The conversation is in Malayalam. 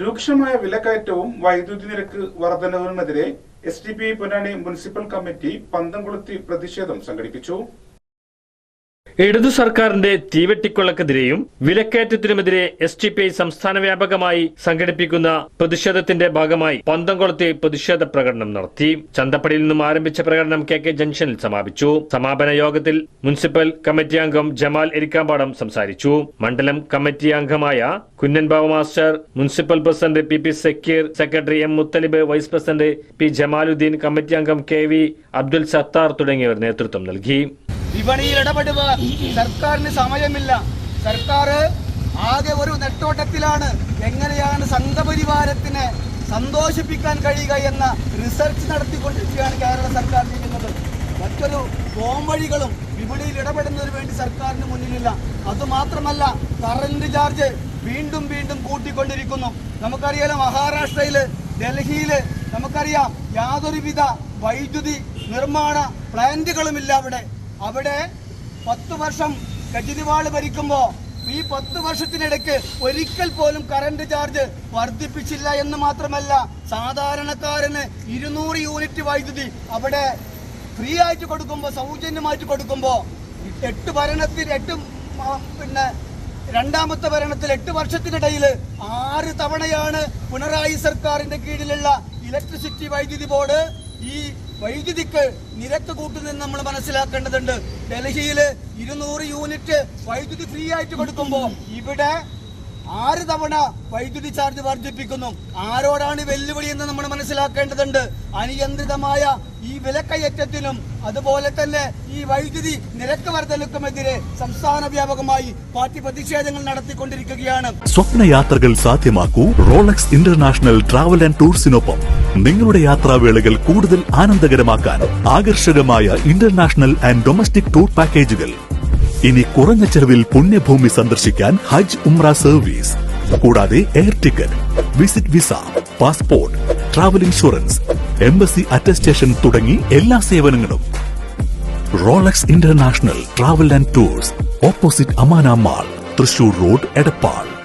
രൂക്ഷമായ വിലക്കയറ്റവും വൈദ്യുതി നിരക്ക് വർധനവുമെതിരെ S D P Ponnani municipal committee പന്തംകുളത്തി പ്രതിഷേധം സംഘടിപ്പിച്ചു. ഇടതു സർക്കാരിന്റെ തീവെട്ടിക്കൊള്ളക്കെതിരെയും വിലക്കയറ്റത്തിനുമെതിരെ എസ് ടി പി ഐ സംസ്ഥാന വ്യാപകമായി സംഘടിപ്പിക്കുന്ന പ്രതിഷേധത്തിന്റെ ഭാഗമായി പന്തംകുളത്തെ പ്രതിഷേധ പ്രകടനം നടത്തി. ചന്തപ്പടിയിൽ നിന്നും ആരംഭിച്ച പ്രകടനം കെ കെ ജംഗ്ഷനിൽ സമാപിച്ചു. സമാപന യോഗത്തിൽ മുനിസിപ്പൽ കമ്മിറ്റി അംഗം ജമാൽ എരിക്കാമ്പാടം സംസാരിച്ചു. മണ്ഡലം കമ്മിറ്റി അംഗമായ Kunnanbabu master municipal president P P Sakkeer secretary M Muthalib vice president P Jamaluddin committee അംഗം കെ വി അബ്ദുൽ സത്താർ തുടങ്ങിയവർ നേതൃത്വം നൽകി. വിപണിയിൽ ഇടപെടുക. സർക്കാരിന് സമയമില്ല. സർക്കാർ ആകെ ഒരു നെട്ടോട്ടത്തിലാണ് എങ്ങനെയാണ് സംഘപരിവാരത്തിനെ സന്തോഷിപ്പിക്കാൻ കഴിയുക എന്ന റിസർച്ച് നടത്തിക്കൊണ്ടിരിക്കുകയാണ് കേരള സർക്കാർ ചെയ്യുന്നത് മറ്റൊരു പോംവഴികളും വിപണിയിൽ ഇടപെടുന്നതിന് വേണ്ടി സർക്കാരിന് മുന്നിലില്ല. അതുമാത്രമല്ല കറന്റ് ചാർജ് വീണ്ടും വീണ്ടും കൂട്ടിക്കൊണ്ടിരിക്കുന്നു. നമുക്കറിയാലോ മഹാരാഷ്ട്രയിൽ ഡൽഹിയിൽ നമുക്കറിയാം യാതൊരുവിധ വൈദ്യുതി നിർമ്മാണ പ്ലാന്റുകളുമില്ല അവിടെ. അവിടെ പത്ത് വർഷം കെജ്രിവാൾ ഭരിക്കുമ്പോ ഈ പത്ത് വർഷത്തിനിടയ്ക്ക് ഒരിക്കൽ പോലും കറണ്ട് ചാർജ് വർദ്ധിപ്പിച്ചില്ല എന്ന് മാത്രമല്ല സാധാരണക്കാരന് ഇരുന്നൂറ് യൂണിറ്റ് വൈദ്യുതി അവിടെ ഫ്രീ ആയിട്ട് കൊടുക്കുമ്പോൾ സൗജന്യമായിട്ട് കൊടുക്കുമ്പോൾ എട്ട് ഭരണത്തിൽ എട്ട് പിന്നെ രണ്ടാമത്തെ ഭരണത്തിൽ എട്ട് വർഷത്തിനിടയിൽ ആറ് തവണയാണ് പിണറായി സർക്കാരിന്റെ കീഴിലുള്ള ഇലക്ട്രിസിറ്റി വൈദ്യുതി ബോർഡ് ഈ വൈദ്യുതിക്ക് നിരക്ക് കൂട്ടുന്നത് നമ്മൾ മനസ്സിലാക്കേണ്ടതുണ്ട്. ഡൽഹിയിൽ ഇരുന്നൂറ് യൂണിറ്റ് വൈദ്യുതി ഫ്രീ ആയിട്ട് കൊടുക്കുമ്പോൾ ഇവിടെ ആറ് തവണ വൈദ്യുതി ചാർജ് വർദ്ധിപ്പിക്കുന്നു. ആരോടാണ് വെല്ലുവിളി എന്ന് നമ്മൾ മനസ്സിലാക്കേണ്ടതുണ്ട്. അനിയന്ത്രിതമായ ഈ വിലക്കയറ്റത്തിനും അതുപോലെ തന്നെ ഈ വൈദ്യുതി നിരക്ക് വർധനക്കുമെതിരെ സംസ്ഥാന വ്യാപകമായി പാർട്ടി പ്രതിഷേധങ്ങൾ നടത്തിക്കൊണ്ടിരിക്കുകയാണ്. സ്വപ്നയാത്രകൾ സാധ്യമാക്കൂ റോളക്സ് ഇന്റർനാഷണൽ ട്രാവൽ ആൻഡ് ടൂർസിനൊപ്പം. നിങ്ങളുടെ യാത്രാവേളകൾ കൂടുതൽ ആനന്ദകരമാക്കാൻ ആകർഷകമായ ഇന്റർനാഷണൽ ആൻഡ് ഡൊമസ്റ്റിക് ടൂർ പാക്കേജുകൾ. ഇനി കുറഞ്ഞ ചെലവിൽ പുണ്യഭൂമി സന്ദർശിക്കാൻ ഹജ്ജ് ഉംറ സർവീസ്. കൂടാതെ air ticket visit visa passport travel insurance embassy attestation തുടങ്ങി എല്ലാ സേവനങ്ങളും. Rolex international travel and tours opposite Amana mall Thrissur road Edappal.